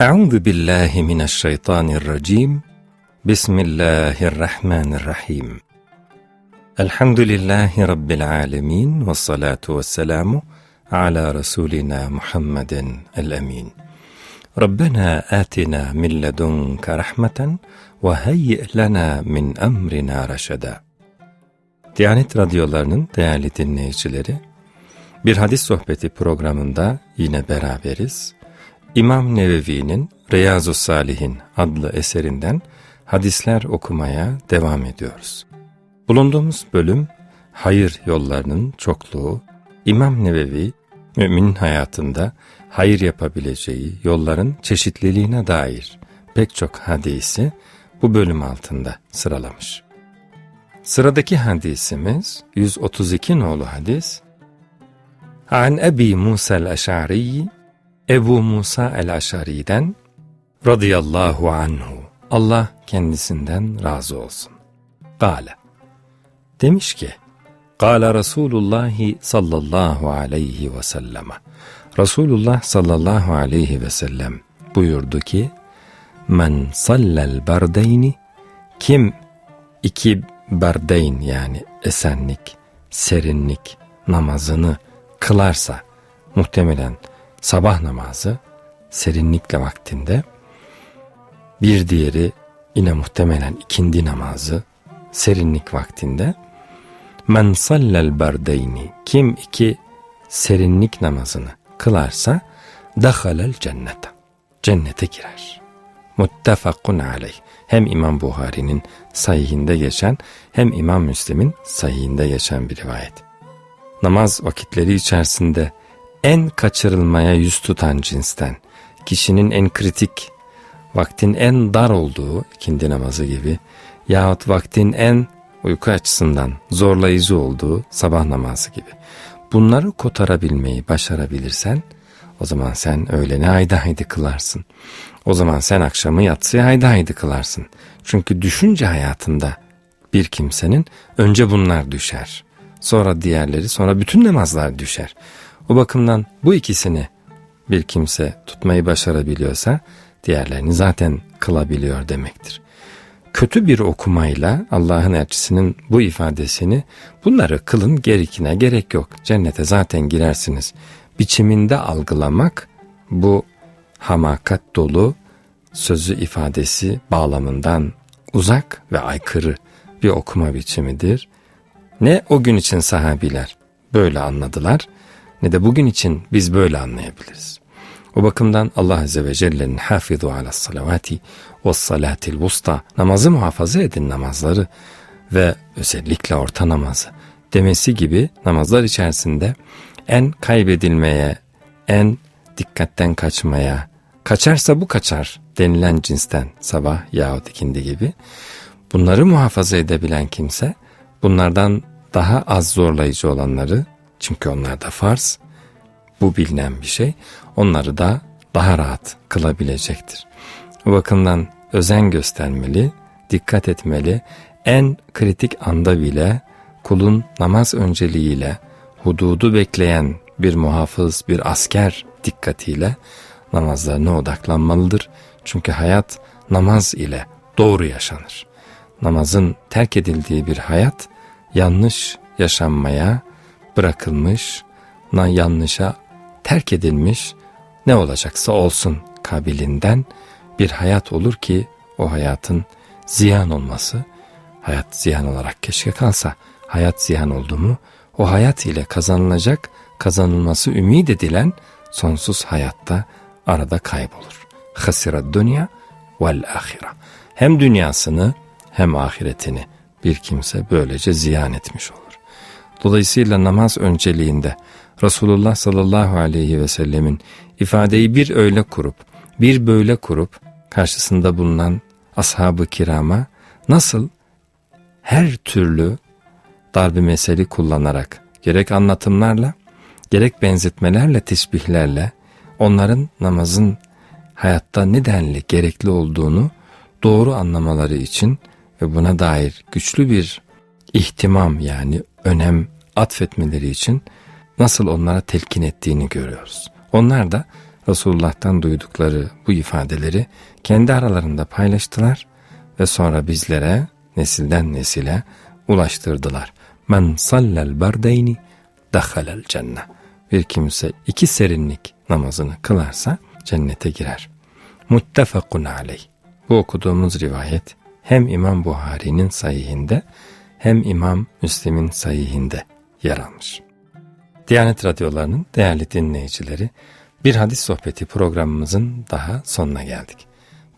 أعوذ بالله من الشيطان الرجيم بسم الله الرحمن الرحيم الحمد لله رب العالمين والصلاة والسلام على رسولنا محمد الأمين ربنا آتنا من لدنك رحمة وهيئ lana min emrina raşada. Diyanet radyolarının değerli dinleyicileri, bir hadis sohbeti programında yine beraberiz. İmam Nevevi'nin Riyazu Salihin adlı eserinden hadisler okumaya devam ediyoruz. Bulunduğumuz bölüm hayır yollarının çokluğu, İmam Nevevi mümin hayatında hayır yapabileceği yolların çeşitliliğine dair pek çok hadisi bu bölüm altında sıralamış. Sıradaki hadisimiz 132 nolu hadis. An Ebi Musa el-Eş'ari Ebu Musa el-Aşari'den radıyallahu anhu. Allah kendisinden razı olsun. Gale demiş ki Kale Resulullah sallallahu aleyhi ve selleme. Resulullah sallallahu aleyhi ve sellem buyurdu ki Men sallel berdeyni kim iki berdeyn yani esenlik, serinlik namazını kılarsa muhtemelen sabah namazı serinlikle vaktinde bir diğeri yine muhtemelen ikindi namazı serinlik vaktinde men sallel berdeyni kim iki serinlik namazını kılarsa dahalel cennete cennete girer. Muttefakun aleyh. Hem İmam Buhari'nin sahihinde geçen hem İmam Müslim'in sahihinde geçen bir rivayet. Namaz vakitleri içerisinde en kaçırılmaya yüz tutan cinsten, kişinin en kritik, vaktin en dar olduğu ikindi namazı gibi yahut vaktin en uyku açısından zorlayıcı olduğu sabah namazı gibi. Bunları kotarabilmeyi başarabilirsen o zaman sen öğleni haydi haydi kılarsın. O zaman sen akşamı yatsıya haydi haydi kılarsın. Çünkü düşünce hayatında bir kimsenin önce bunlar düşer. Sonra diğerleri sonra bütün namazlar düşer. O bakımdan bu ikisini bir kimse tutmayı başarabiliyorsa diğerlerini zaten kılabiliyor demektir. Kötü bir okumayla Allah'ın elçisinin bu ifadesini bunları kılın gerekine gerek yok. Cennete zaten girersiniz. Biçiminde algılamak bu hamakat dolu sözü ifadesi bağlamından uzak ve aykırı bir okuma biçimidir. Ne o gün için sahabiler böyle anladılar ne de bugün için biz böyle anlayabiliriz. O bakımdan Allah Azze ve Celle'nin hafizu ala salavati ve salatil vusta namazı muhafaza edin namazları ve özellikle orta namazı demesi gibi namazlar içerisinde en kaybedilmeye, en dikkatten kaçmaya, kaçarsa bu kaçar denilen cinsten sabah yahut ikindi gibi bunları muhafaza edebilen kimse bunlardan daha az zorlayıcı olanları çünkü onlar da farz bu bilinen bir şey onları da daha rahat kılabilecektir. O bakımdan özen göstermeli, dikkat etmeli, en kritik anda bile kulun namaz önceliğiyle hududu bekleyen bir muhafız, bir asker dikkatiyle namazlarına odaklanmalıdır. Çünkü hayat namaz ile doğru yaşanır. Namazın terk edildiği bir hayat yanlış yaşanmaya bırakılmış, yanlışa terk edilmiş, ne olacaksa olsun kabilinden bir hayat olur ki o hayatın ziyan olması, hayat ziyan olarak keşke kalsa, hayat ziyan oldu mu, o hayat ile kazanılacak, kazanılması ümit edilen sonsuz hayatta arada kaybolur. Hasira dünya vel ahira. Hem dünyasını hem ahiretini bir kimse böylece ziyan etmiş olur. Dolayısıyla namaz önceliğinde Resulullah sallallahu aleyhi ve sellemin ifadeyi bir öyle kurup, bir böyle kurup karşısında bulunan ashab-ı kirama nasıl her türlü darbe meseli kullanarak gerek anlatımlarla gerek benzetmelerle teşbihlerle onların namazın hayatta nedenli gerekli olduğunu doğru anlamaları için ve buna dair güçlü bir ihtimam yani önem atfetmeleri için nasıl onlara telkin ettiğini görüyoruz. Onlar da Resulullah'tan duydukları bu ifadeleri kendi aralarında paylaştılar ve sonra bizlere nesilden nesile ulaştırdılar. Men sallel bardeyni dakhalel cennet. Bir kimse iki serinlik namazını kılarsa cennete girer. Muttefakun aleyh. Bu okuduğumuz rivayet hem İmam Buhari'nin sayihinde hem İmam Müslim'in sayihinde yer almış. Diyanet Radyoları'nın değerli dinleyicileri, bir hadis sohbeti programımızın daha sonuna geldik.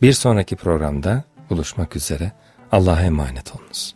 Bir sonraki programda buluşmak üzere Allah'a emanet olunuz.